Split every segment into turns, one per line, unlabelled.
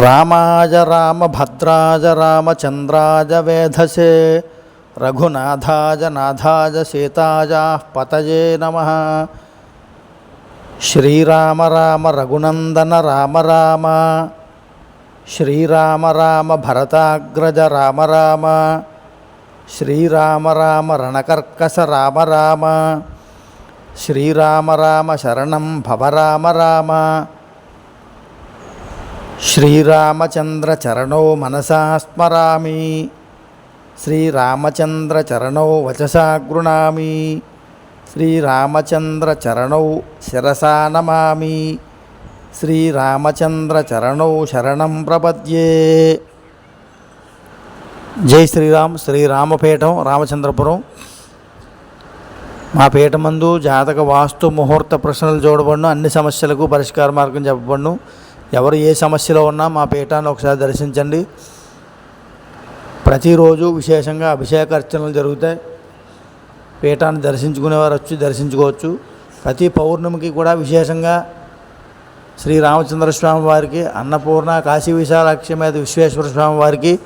रामाय रामभद्राय रामचन्द्राय वेधसे, रघुनाथाय नाथाय सीतायाः पतये नमः। श्रीराम राम रघुनंदन राम राम। श्री राम भरताग्रज राम राम। श्रीराम राम रणकर्कस राम राम। श्रीराम राम शरणं भव राम राम। శ్రీరామచంద్ర చరణో మనసా స్మరామి. శ్రీరామచంద్ర చరణో వచసా గృణామి. శ్రీరామచంద్ర చరణౌ శిరసా నమామి. శ్రీరామచంద్ర చరణౌ శరణం ప్రపద్యే. జై శ్రీరామ్ శ్రీరామపీఠం రామచంద్రపురం. మా పీఠమందు జాతక వాస్తు ముహూర్త ప్రశ్నలు చూడబడును అన్ని సమస్యలకు పరిష్కార మార్గం చెప్పబడును. ఎవరు ఏ సమస్యలో ఉన్నా మా పీఠాన్ని ఒకసారి దర్శించండి. ప్రతిరోజు విశేషంగా అభిషేక అర్చనలు జరుగుతాయి. పీఠాన్ని దర్శించుకునేవారు వచ్చి దర్శించుకోవచ్చు. ప్రతి పౌర్ణమికి కూడా విశేషంగా శ్రీ రామచంద్ర స్వామి వారికి అన్నపూర్ణ కాశీ విశాలాక్షి మీద విశ్వేశ్వర స్వామి వారికి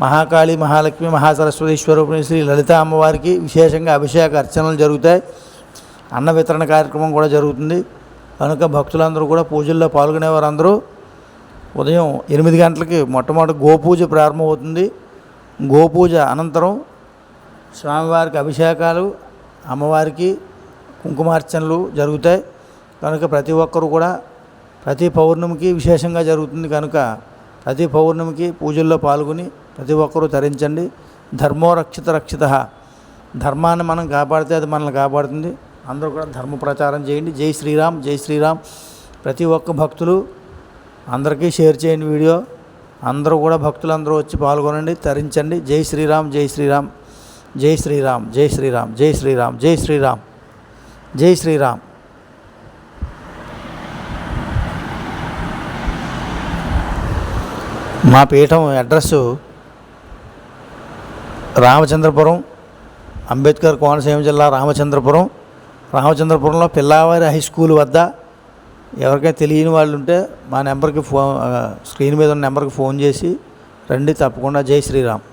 మహాకాళి మహాలక్ష్మి మహాసరస్వతి స్వరూపిణి శ్రీ లలిత అమ్మవారికి విశేషంగా అభిషేక అర్చనలు జరుగుతాయి. అన్న వితరణ కార్యక్రమం కూడా జరుగుతుంది. కనుక భక్తులందరూ కూడా పూజల్లో పాల్గొనే వారందరూ ఉదయం ఎనిమిది గంటలకి మొట్టమొదటి గోపూజ ప్రారంభమవుతుంది. గోపూజ అనంతరం స్వామివారికి అభిషేకాలు అమ్మవారికి కుంకుమార్చనలు జరుగుతాయి. కనుక ప్రతి ఒక్కరు కూడా ప్రతి పౌర్ణమికి విశేషంగా జరుగుతుంది. కనుక ప్రతి పౌర్ణమికి పూజల్లో పాల్గొని ప్రతి ఒక్కరూ తరించండి ధర్మో రక్షిత రక్షిత. ధర్మాన్ని మనం కాపాడితే అది మనల్ని కాపాడుతుంది. అందరూ కూడా ధర్మ ప్రచారం చేయండి. జై శ్రీరామ్ జై శ్రీరామ్. ప్రతి ఒక్క భక్తులు అందరికీ షేర్ చేయండి వీడియో. అందరూ కూడా భక్తులందరూ వచ్చి పాల్గొనండి తరించండి. జై శ్రీరామ్ జై శ్రీరామ్. జై శ్రీరామ్ జై శ్రీరామ్ జై శ్రీరామ్ జై శ్రీరామ్ జై శ్రీరామ్. మా పీఠం అడ్రస్సు రామచంద్రపురం అంబేద్కర్ కోనసీమ జిల్లా రామచంద్రపురం. రామచంద్రపురంలో పిల్లావారి హై స్కూల్ వద్ద ఎవరికైనా తెలియని వాళ్ళు ఉంటే మా నెంబర్కి ఫోన్ స్క్రీన్ మీద ఉన్న నెంబర్కి ఫోన్ చేసి రండి తప్పకుండా జై శ్రీరామ్.